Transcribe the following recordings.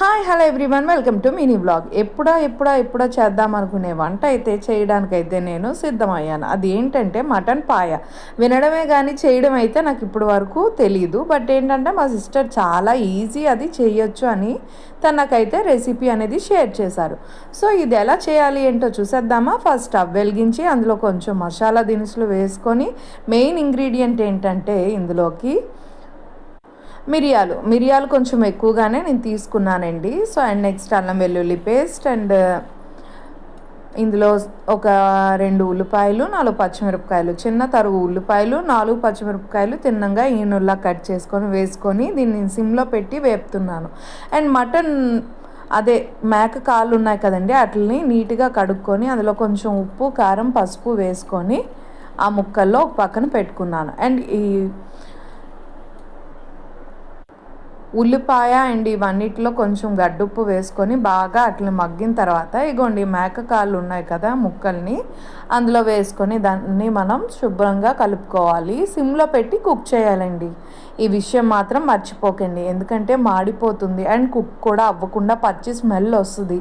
Hi hello everyone. Welcome to mini blog ఎప్పుడా ఎప్పుడా ఎప్పుడా చేద్దాం అనుకునే వంట అయితే చేయడానికైతే నేను సిద్ధమయ్యాను. అది ఏంటంటే మటన్ పాయ. వినడమే కానీ చేయడం అయితే నాకు ఇప్పటి వరకు తెలియదు బట్ ఏంటంటే మా సిస్టర్ చాలా ఈజీ అది చేయొచ్చు అని తనకైతే రెసిపీ అనేది షేర్ చేశారు. సో ఇది ఎలా చేయాలి ఏంటో చూసేద్దామా? ఫస్ట్ స్టవ్ వెలిగించి అందులో కొంచెం మసాలా దినుసులు వేసుకొని మెయిన్ ఇంగ్రీడియంట్ ఏంటంటే ఇందులోకి మిరియాలు. మిరియాలు కొంచెం ఎక్కువగానే నేను తీసుకున్నానండి. సో అండ్ నెక్స్ట్ అల్లం వెల్లుల్లి పేస్ట్ అండ్ ఇందులో ఒక రెండు ఉల్లిపాయలు నాలుగు పచ్చిమిరపకాయలు చిన్న తరుగు ఉల్లిపాయలు నాలుగు పచ్చిమిరపకాయలు తిన్నంగా ఈనుల్లా కట్ చేసుకొని వేసుకొని దీన్ని సిమ్లో పెట్టి వేపుతున్నాను. అండ్ మటన్ అదే మేక కాళ్ళు ఉన్నాయి కదండి వాటిని నీట్గా కడుక్కొని అందులో కొంచెం ఉప్పు కారం పసుపు వేసుకొని ఆ ముక్కల్లో ఒక పక్కన పెట్టుకున్నాను. అండ్ ఈ ఉల్లిపాయ అండ్ ఇవన్నిటిలో కొంచెం గడ్డుప్పు వేసుకొని బాగా అట్లా మగ్గిన తర్వాత ఇగోండి మేక కాళ్ళు ఉన్నాయి కదా ముక్కల్ని అందులో వేసుకొని దాన్ని మనం శుభ్రంగా కలుపుకోవాలి. సిమ్లో పెట్టి కుక్ చేయాలండి. ఈ విషయం మాత్రం మర్చిపోకండి. ఎందుకంటే మాడిపోతుంది అండ్ కుక్ కూడా అవ్వకుండా పచ్చి స్మెల్ వస్తుంది.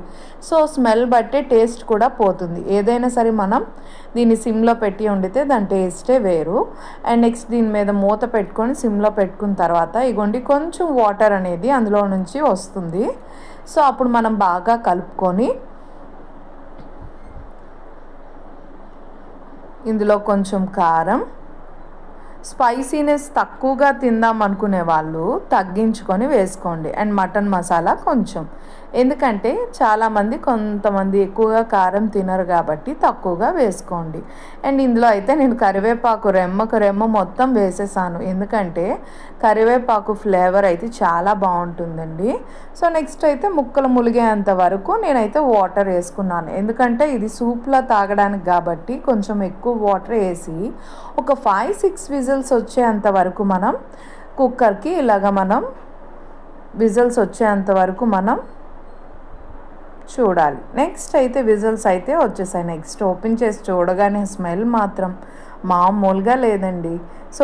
సో స్మెల్ బట్టే టేస్ట్ కూడా పోతుంది. ఏదైనా సరే మనం దీన్ని సిమ్లో పెట్టి వండితే దాని టేస్టే వేరు. అండ్ నెక్స్ట్ దీని మీద మూత పెట్టుకొని సిమ్లో పెట్టుకున్న తర్వాత ఇగోండి కొంచెం వాటర్ అనేది అందులో నుంచి వస్తుంది. సో అప్పుడు మనం బాగా కలుపుకొని ఇందులో కొంచెం కారం స్పైసీనెస్ తక్కువగా తిందాం అనుకునే వాళ్ళు తగ్గించుకొని వేసుకోండి. అండ్ మటన్ మసాలా కొంచెం. ఎందుకంటే చాలామంది కొంతమంది ఎక్కువగా కారం తినరు కాబట్టి తక్కువగా వేసుకోండి. అండ్ ఇందులో అయితే నేను కరివేపాకు రెమ్మకు రెమ్మ మొత్తం వేసేసాను. ఎందుకంటే కరివేపాకు ఫ్లేవర్ అయితే చాలా బాగుంటుందండి. సో నెక్స్ట్ అయితే ముక్కలు ములిగేంత వరకు నేనైతే వాటర్ వేసుకున్నాను. ఎందుకంటే ఇది సూప్లా తాగడానికి కాబట్టి కొంచెం ఎక్కువ వాటర్ వేసి ఒక ఫైవ్ సిక్స్ విజిల్స్ వచ్చేంత వరకు మనం కుక్కర్కి ఇలాగ మనం విజిల్స్ వచ్చేంత వరకు మనం చూడాలి. నెక్స్ట్ అయితే విజిల్స్ అయితే వచ్చేసాయి. నెక్స్ట్ ఓపెన్ చేసి చూడగానే స్మెల్ మాత్రం మామూలుగా లేదండి. సో